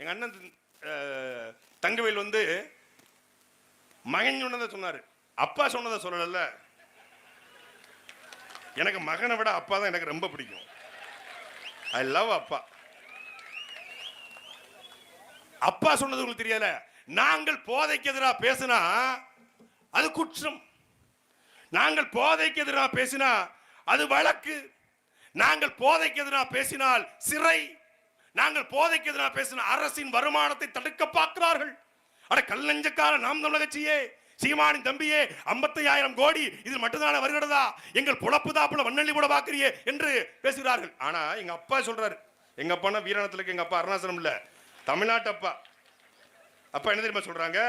எங்கள் அண்ணன் தங்கவேல் வந்து மகன் சொன்னதை சொன்னார். அப்பா சொன்னதை சொல்லலைல்ல எனக்கு மகனை விட அப்பா தான் எனக்கு ரொம்ப பிடிக்கும். ஐ லவ் அப்பா. அப்பா சொன்னது உங்களுக்கு தெரியல. நாங்கள் போதைக்கு எதிராக பேசினா அது குற்றம். நாங்கள் போதைக்கு எதிராக பேசினா அது வழக்கு. நாங்கள் போதைக்கு எதிராக பேசினால் சிறை. நாங்கள் போதைக்கு எதிராக பேசின அரசின் வருமானத்தை தடுக்க பார்க்கிறார்கள். அட கல்லஞ்சக்கார நாம் தமிழகச்சியே சீமானின் தம்பியே 55000 கோடி இது மட்டும்தானே வருகிறதா? எங்கள் புழப்பு தாப்புல வண்ணள்ளி கூட பாக்குறியே என்று பேசுகிறார்கள். ஆனா எங்க அப்பா சொல்றாரு. எங்க அப்பானா வீராணத்துல எங்க அப்பா அருணாசலம் இல்ல. தமிழ்நாட்டு அப்பா. அப்பா என்ன தெரியுமா சொல்றாங்க?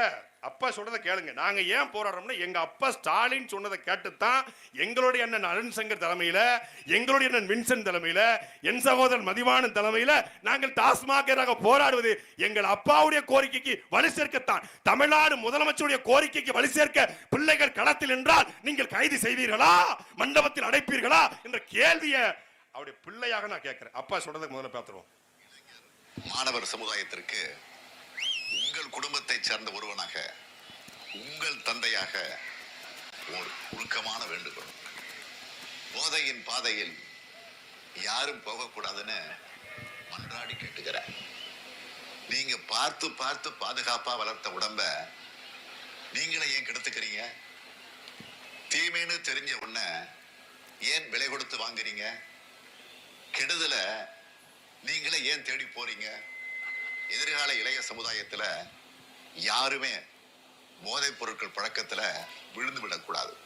அப்பா சொல்றதை கேளுங்க. நாங்க ஏன் போராடுறோம்னா எங்க அப்பா ஸ்டாலின் சொன்னதை கேட்டுத்தான் எங்களுடைய அண்ணன் அருண் சங்கர் தலைமையில எங்களுடைய அண்ணன் வின்சன் தலைமையில என் சகோதரன் மதிவானன் தலைமையில நாங்கள் டாஸ்மாக போராடுவது எங்கள் அப்பாவுடைய கோரிக்கைக்கு வலு சேர்க்கத்தான். தமிழ்நாடு முதலமைச்சருடைய கோரிக்கைக்கு வலு சேர்க்க பிள்ளைகள் களத்தில் என்றால் நீங்கள் கைது செய்வீர்களா? மண்டபத்தில் அடைப்பீர்களா? என்ற கேள்வியை அவருடைய பிள்ளையாக நான் கேட்கிறேன். அப்பா சொல்றதை முதல்ல பார்த்துருவோம். மாணவர் சமுதாயத்திற்கு உங்கள் குடும்பத்தைச் சேர்ந்த ஒருவனாக உங்கள் தந்தையாக ஒரு உருக்கமான வேண்டுகோள். போதையின் பாதையில் யாரும் போகக்கூடாதுன்னு மன்றாடி கேட்டுக்கிறேன் நீங்க பார்த்து பார்த்து பாதுகாப்பா வளர்த்த உடம்ப நீங்களே ஏன் கெடுத்துக்கிறீங்க? தீமைன்னு தெரிஞ்ச உடனே ஏன் விலை கொடுத்து வாங்குறீங்க? கெடுதல நீங்களே ஏன் தேடி போறீங்க? எதிர்கால இளைய சமுதாயத்துல யாருமே போதைப் பொருட்கள் பழக்கத்துல விழுந்து விடக்கூடாது.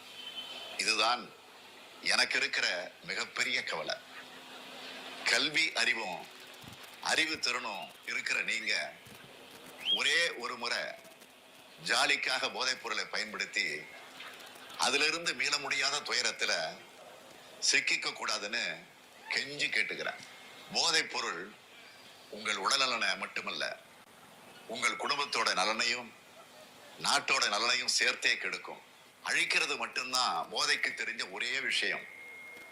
இதுதான் எனக்கு இருக்கிற மிகப்பெரிய கவலை. கல்வி அறிவும் அறிவு திறனும் இருக்கிற நீங்க ஒரே ஒரு முறை ஜாலிக்காக போதைப் பொருளை பயன்படுத்தி அதிலிருந்து மீள முடியாத துயரத்துல சிக்கிக்க கூடாதுன்னு கெஞ்சி கேட்டுக்கிறேன். போதைப் பொருள் உங்கள் உடல் நலனை மட்டுமல்ல உங்கள் குடும்பத்தோட நலனையும் நாட்டோட நலனையும் சேர்த்தே கெடுக்கும். அழிக்கிறது மட்டும்தான் போதைக்கு தெரிஞ்ச ஒரே விஷயம்.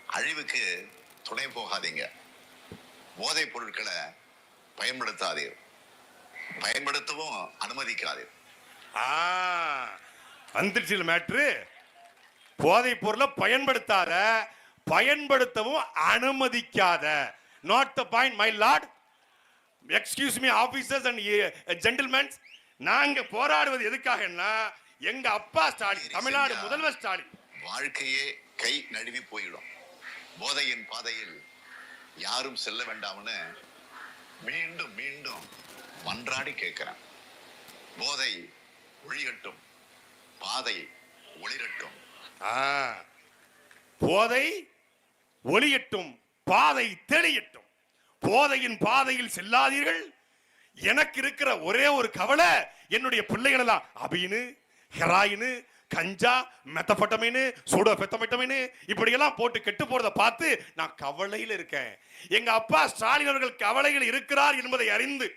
அழிவுக்கு துணை போகாதீங்க. போதைப் பொருட்களை பயன்படுத்தாதீர். பயன்படுத்தவும் அனுமதிக்காதீர். வந்துருச்சு மேட்ரு போதைப் பொருளை பயன்படுத்தாத பயன்படுத்தவும் அனுமதிக்காத. Not the point my lord excuse me officers and gentlemens நாங்க போராடுவது எதுக்காகன்னா எங்க அப்பா ஸ்டாலின் தமிழ்நாடு முதல்வர் ஸ்டாலின். வாழ்க்கையே கை நழுவி போயிடும். போதையின் பாதையில் யாரும் செல்ல வேண்டாம்னு மீண்டும் மீண்டும் மன்றாடி கேட்கிறேன். போதை ஒழியட்டும் பாதை ஒளிரட்டும். ஆ, போதை ஒளியட்டும் பாதை தெளியட்டும். போதையின் பாதையில் செல்லாதீர்கள். எனக்கு இருக்கிற ஒரே ஒரு கவலை என்னுடைய பிள்ளைகள் எல்லாம் அபின்னு ஹெராயினு கஞ்சா மெத்தபட்டமைனு சூடோபெத்தமைட்டமைனு இப்படியெல்லாம் போட்டு கெட்டு போறத பார்த்து நான் கவலையில் இருக்கேன். எங்க அப்பா ஸ்டாலின் அவர்கள் கவலையில் இருக்கிறார் என்பதை அறிந்து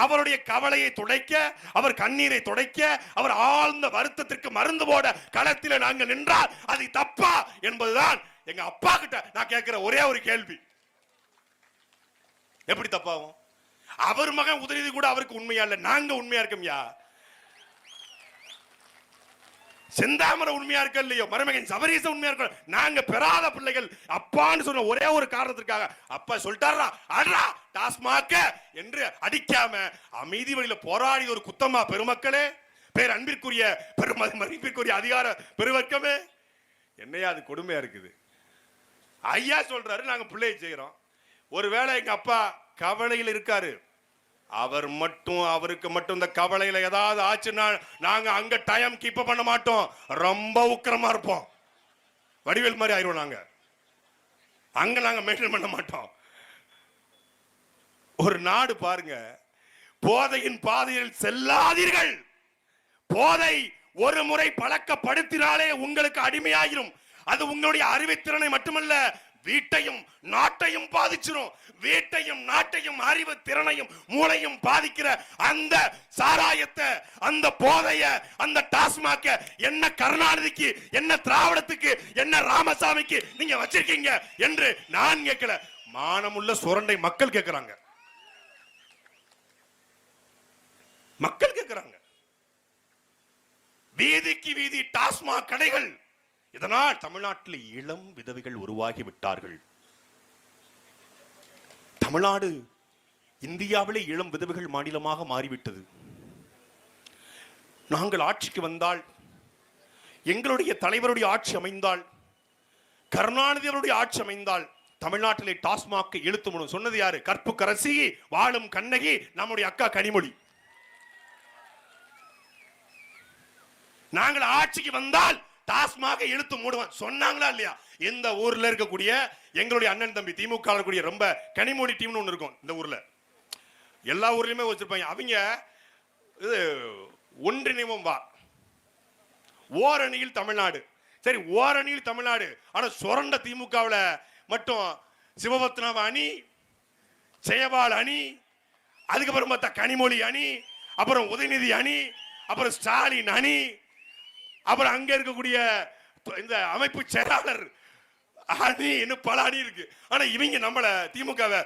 அவருடைய கவலையை துடைக்க அவர் கண்ணீரை துடைக்க அவர் ஆழ்ந்த வருத்தத்திற்கு மருந்து போட களத்தில் நாங்கள் நின்றால் அது தப்பா என்பதுதான் எங்க அப்பா கிட்ட நான் கேட்கிற ஒரே ஒரு கேள்வி. எப்படி தப்பாகும்? அவர் மகன் உதறியது கூட அவருக்கு உண்மையா இல்லை? நாங்க உண்மையா இருக்கோம்யா செந்தாமரை உண்மையா இருக்க இல்லையோ? மருமகன் சபரீச உண்மையா இருக்க? நாங்க பெறாத பிள்ளைகள் அப்பான்னு சொன்ன ஒரே ஒரு காரணத்திற்காக அப்பா சொல்லிட்டாரா? அடா டாஸ்மாக்க என்று அடிக்காம அமைதி வழியில போராடி ஒரு குத்தமா பெருமக்களே? பேர் அன்பிற்குரிய பெருமதி மதிப்பிற்குரிய அதிகார பெருவர்க்கமே? என்னையா அது கொடுமையா இருக்குது? ஐயா சொல்றாரு நாங்க பிள்ளையை செய்யறோம் ஒருவேளை எங்க அப்பா கவலையில் இருக்காரு. அவர் மட்டும் அவருக்கு மட்டும் இந்த கவலையில ஏதாவது ஆச்சுன்னா நாங்க அங்க டைம் கீப் பண்ண மாட்டோம். ரொம்ப உக்கிரமா இருப்போம். வடிவேல் மாதிரி ஆயிரும் நாங்க. அங்க நாங்க மெயின்டைன் பண்ண மாட்டோம். ஒரு நாடு பாருங்க. போதையின் பாதையில் செல்லாதீர்கள். போதை ஒரு முறை பழக்கப்படுத்தினாலே உங்களுக்கு அடிமையாகிடும் அது உங்களுடைய அறிவுத்திறனை மட்டுமல்ல வீட்டையும் நாட்டையும் பாதிச்சிரும். வீட்டையும் நாட்டையும் அறிவு திறனையும் மூளையும் பாதிக்கிற அந்த சாராயத்தை அந்த போதைய அந்த டாஸ்மாக்க என்ன கருணாநிதிக்கு என்ன திராவிடத்துக்கு என்ன ராமசாமிக்கு நீங்க வச்சிருக்கீங்க என்று நான் கேட்கல. மானமுள்ள சுரண்டை மக்கள் கேட்கிறாங்க. மக்கள் கேட்கிறாங்க. வீதிக்கு வீதி டாஸ்மாக் கடைகள் இதனால் தமிழ்நாட்டில் இளம் விதவைகள் உருவாகி விட்டார்கள் தமிழ்நாடு இந்தியாவிலே இளம் விதவைகள் மாநிலமாக மாறிவிட்டது. நாங்கள் ஆட்சிக்கு வந்தால் எங்களுடைய தலைவருடைய ஆட்சி அமைந்தால் கருணாநிதி அவருடைய ஆட்சி அமைந்தால் தமிழ்நாட்டிலே டாஸ்மாக் இழுத்து முடியும் சொன்னது யாரு? கற்பு கரசி வாழும் கண்ணகி நம்முடைய அக்கா கனிமொழி. நாங்கள் ஆட்சிக்கு வந்தால் டாஸ்மாக இழுத்து மூடுவேன். சொன்னாங்களா இல்லையா? இந்த ஊர்ல இருக்கக்கூடிய எங்களுடைய அண்ணன் தம்பி திமுக கூடிய இருக்கக்கூடிய ரொம்ப கனிமொழி டீம்னு ஒன்று இருக்கும் இந்த ஊர்ல. எல்லா ஊர்லயுமே வச்சிருப்பாங்க. அவங்க இது ஒன்றிணைவும் வா. ஓரணியில் தமிழ்நாடு. சரி ஓரணியில் தமிழ்நாடு. ஆனா சுரண்ட திமுகவில் மட்டும் சிவபத்னாவ அணி ஜெயபால் அணி அதுக்கப்புறம் பார்த்தா கனிமொழி அணி அப்புறம் உதயநிதி அணி அப்புறம் ஸ்டாலின் அணி அப்புறம் அங்க இருக்கக்கூடிய இந்த அமைப்பு செயலாளர் அணி இன்னும் பல அணி இருக்கு. ஆனா இவங்க நம்மள திமுகவை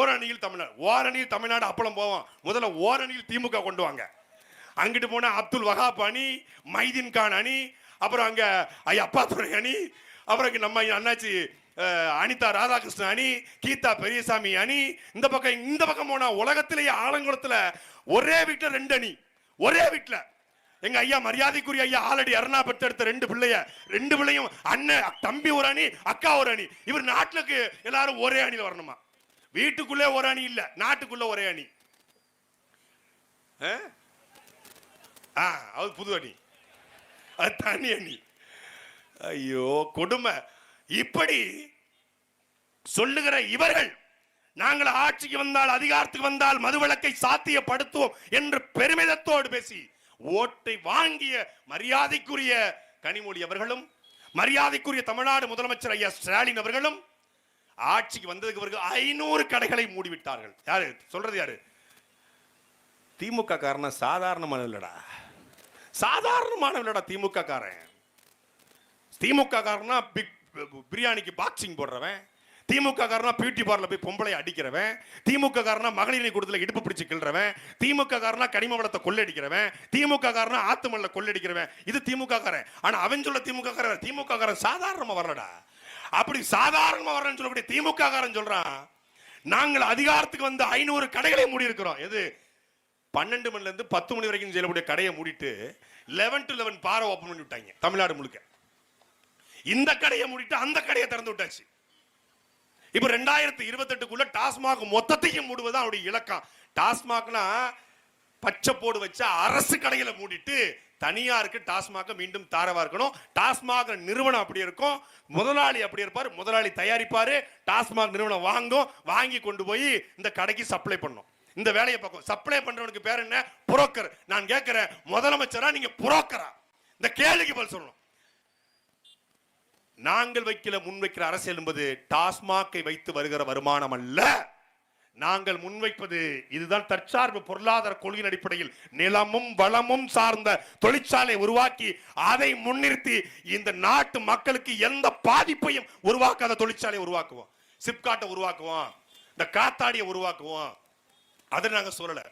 ஓரணியில் தமிழ்நாடு ஓரணியில் தமிழ்நாடு அப்பளம் போவோம். முதல்ல ஓரணியில் திமுக கொண்டு வாங்க. அங்கிட்டு போனா அப்துல் வஹாப் அணி மைதீன் கான் அணி அப்புறம் அங்க அப்பா துறை அணி அப்புறம் நம்ம அண்ணாச்சி அனிதா ராதாகிருஷ்ணன் அணி கீதா பெரியசாமி அணி இந்த பக்கம் இந்த பக்கம் போனா உலகத்திலேயே ஆலங்குளத்துல ஒரே வீட்டுல ரெண்டு அணி. ஒரே வீட்டுல. எங்க ஐயா மரியாதைக்குரிய ஐயா ஆல்ரெடி அருணா பெற்றெடுத்த ரெண்டு பிள்ளைய. ரெண்டு பிள்ளையும் அண்ணன் தம்பி ஒரு அணி அக்கா ஒரு அணி. இவர் நாட்டுக்கு எல்லாரும் ஒரே அணியில் வரணுமா? வீட்டுக்குள்ளே ஒரு அணி இல்ல நாட்டுக்குள்ள ஒரே அணி. ஆ அது புது அணி. அது தனி அணி. ஐயோ கொடுமை. இப்படி சொல்லுகிற இவர்கள் நாங்கள் ஆட்சிக்கு வந்தால் அதிகாரத்துக்கு வந்தால் மதுவிலக்கை சாத்தியப்படுத்துவோம் என்று பெருமிதத்தோடு பேசி ஓட்டை வாங்கிய மரியாதைக்குரிய கனிமொழி அவர்களும் மரியாதைக்குரிய தமிழ்நாடு முதலமைச்சர் ஐயா ஸ்டாலின் அவர்களும் ஆட்சிக்கு வந்ததுக்கு பிறகு ஐநூறு கடைகளை மூடிவிட்டார்கள். யாரு? சொல்றது யாரு? திமுக காரன சாதாரணமான இல்லடா சாதாரணமானவனடா திமுக காரன் திமுக காரனா பிக் பிரியாணிக்கு பாக்ஸிங் போடுறவன். திமுக காரனா பியூட்டி பார்ல போய் பொம்பளை அடிக்கிறவன் திமுக காரனா மகளிர் கொடுத்துல இடுப்பு பிடிச்சு கிள்றவன் திமுக காரனா கனிம வளத்தை கொள்ளடிக்கிறவன் திமுக காரனா ஆத்துமல்ல கொள்ளடிக்கிறவன். இது திமுக காரன் ஆனா அவன் சொல்ல திமுக காரன் திமுக காரன் சாதாரணமா வரலடா அப்படி சாதாரணமா வரலன்னு சொல்லக்கூடிய திமுக காரன் சொல்றான் நாங்கள் அதிகாரத்துக்கு வந்து ஐநூறு கடைகளை மூடி இருக்கிறோம் எது? பன்னெண்டு மணில இருந்து பத்து மணி வரைக்கும் செய்யக்கூடிய கடையை மூடிட்டு லெவன் டு லெவன் பாரை ஓப்பன் பண்ணி விட்டாங்க தமிழ்நாடு முழுக்க. இந்த கடையை மூடிட்டு அந்த கடையை திறந்து விட்டாச்சு. இப்போ ரெண்டாயிரத்தி இருபத்தெட்டுக்குள்ள டாஸ்மாக் மொத்தத்தையும் மூடுவது அவருடைய இலக்கம். டாஸ்மாக்னா பச்சை போடு வச்ச அரசு கடைகளை மூடிட்டு தனியாருக்கு டாஸ்மாக மீண்டும் தாரவா இருக்கணும். டாஸ்மாக நிறுவனம் அப்படி இருக்கும். முதலாளி அப்படி இருப்பார். முதலாளி தயாரிப்பாரு. டாஸ்மாக் நிறுவனம் வாங்கும். வாங்கி கொண்டு போய் இந்த கடைக்கு சப்ளை பண்ணும். இந்த வேலையை பார்க்கும். சப்ளை பண்றவனுக்கு பேர் என்ன? புரோக்கர். நான் கேட்கிறேன் முதலமைச்சரா? நீங்க புரோக்கரா? இந்த கேள்விக்கு பதில் சொல்லணும். நாங்கள் வைக்கல முன்வைக்கிற அரசியல் என்பது டாஸ்மாக்கை வைத்து வருகிற வருமானம் அல்ல. நாங்கள் முன்வைப்பது இதுதான் தற்சார்பு பொருளாதார கொள்கையின் அடிப்படையில் நிலமும் வளமும் சார்ந்த தொழிற்சாலை உருவாக்கி அதை முன்னிறுத்தி இந்த நாட்டு மக்களுக்கு எந்த பாதிப்பையும் உருவாக்காத தொழிற்சாலையை உருவாக்குவோம். சிப்காட்டை உருவாக்குவோம். இந்த காத்தாடியை உருவாக்குவோம். அதை நாங்கள் சொல்லலை.